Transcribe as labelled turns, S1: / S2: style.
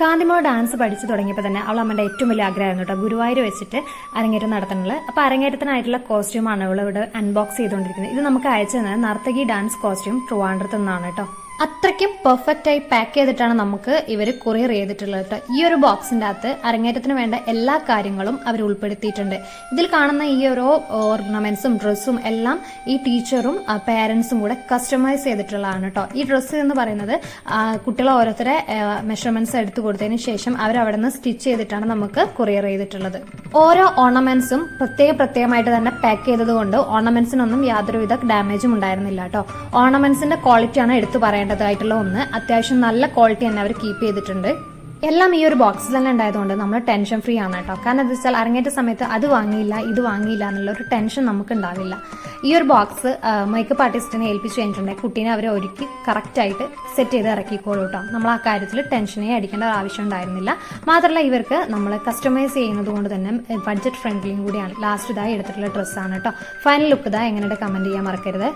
S1: കാന്തിമോ dance പഠിച്ചു തുടങ്ങിയപ്പോൾ തന്നെ അവൾ അമ്മയുടെ ഏറ്റവും വലിയ ആഗ്രഹമായിരുന്നു കേട്ടോ. ഗുരുവായൂർ വെച്ചിട്ട് അരങ്ങേറ്റം നടത്തുന്നത് അപ്പോൾ അരങ്ങേറ്റത്തിനായിട്ടുള്ള കോസ്റ്റ്യൂമാണ് അവൾ ഇവിടെ അൺബോക്സ് ചെയ്തുകൊണ്ടിരിക്കുന്നത്. ഇത് നമുക്ക് അയച്ചു തന്നെ നർത്തകി ഡാൻസ് കോസ്റ്റ്യൂം ട്രിവാൻഡ്രത്ത് നിന്നാണ് കേട്ടോ. അത്രയ്ക്കും പെർഫെക്റ്റ് ആയി പാക്ക് ചെയ്തിട്ടാണ് നമുക്ക് ഇവർ കൊറിയർ ചെയ്തിട്ടുള്ളത് കേട്ടോ ഈ ഒരു ബോക്സിന്റെ അകത്ത് അരങ്ങേറ്റത്തിന് വേണ്ട എല്ലാ കാര്യങ്ങളും അവർ ഉൾപ്പെടുത്തിയിട്ടുണ്ട്. ഇതിൽ കാണുന്ന ഈ ഓരോ ഓർണമെന്റ്സും ഡ്രസ്സും എല്ലാം ഈ ടീച്ചറും പേരൻസും കൂടെ കസ്റ്റമൈസ് ചെയ്തിട്ടുള്ളതാണ് കേട്ടോ ഈ ഡ്രസ്സ് എന്ന് പറയുന്നത് കുട്ടികളെ ഓരോരുത്തരെ മെഷർമെന്റ്സ് എടുത്തു കൊടുത്തതിന് ശേഷം അവർ അവിടെ നിന്ന് സ്റ്റിച്ച് ചെയ്തിട്ടാണ് നമുക്ക് കൊറിയർ ചെയ്തിട്ടുള്ളത്. ഓരോ ഓർണമെന്റ്സും പ്രത്യേക പ്രത്യേകമായിട്ട് തന്നെ പാക്ക് ചെയ്തതുകൊണ്ട് ഓർണമെന്റ്സിനൊന്നും യാതൊരുവിധ ഡാമേജും ഉണ്ടായിരുന്നില്ല കേട്ടോ. ഓർണമെന്റ്സിന്റെ ക്വാളിറ്റിയാണ് എടുത്തു പറയേണ്ടതായിട്ടുള്ള ഒന്ന്. അത്യാവശ്യം നല്ല ക്വാളിറ്റി തന്നെ അവർ കീപ്പ് ചെയ്തിട്ടുണ്ട്. എല്ലാം ഈ ഒരു ബോക്സിൽ തന്നെ ഉണ്ടായതുകൊണ്ട് നമ്മൾ ടെൻഷൻ ഫ്രീ ആണ് കേട്ടോ. കാരണം എന്താ വെച്ചാൽ അരങ്ങേറ്റ സമയത്ത് അത് വാങ്ങിയില്ല ഇത് വാങ്ങിയില്ല എന്നുള്ള ഒരു ടെൻഷൻ നമുക്ക് ഉണ്ടാവില്ല. ഈ ഒരു ബോക്സ് മേക്കപ്പ് ആർട്ടിസ്റ്റിനെ ഏൽപ്പിച്ചു കഴിഞ്ഞിട്ടുണ്ടെങ്കിൽ കുട്ടീനെ അവരെ ഒരുക്കി കറക്റ്റ് ആയിട്ട് സെറ്റ് ചെയ്ത് ഇറക്കിക്കോളൂ കേട്ടോ. നമ്മൾ ആ കാര്യത്തിൽ ടെൻഷനെ അടിക്കേണ്ട ആവശ്യം ഉണ്ടായിരുന്നില്ല. മാത്രമല്ല ഇവർക്ക് നമ്മൾ കസ്റ്റമൈസ് ചെയ്യുന്നത് കൊണ്ട് തന്നെ ബഡ്ജറ്റ് ഫ്രണ്ട്ലിയും കൂടിയാണ്. ലാസ്റ്റ് ഇതായി എടുത്തിട്ടുള്ള ഡ്രസ്സാണ് കേട്ടോ. ഫൈനൽ ലുക്ക് ഇതാ എങ്ങനെയുണ്ട് കമന്റ് ചെയ്യാൻ മറക്കരുത്.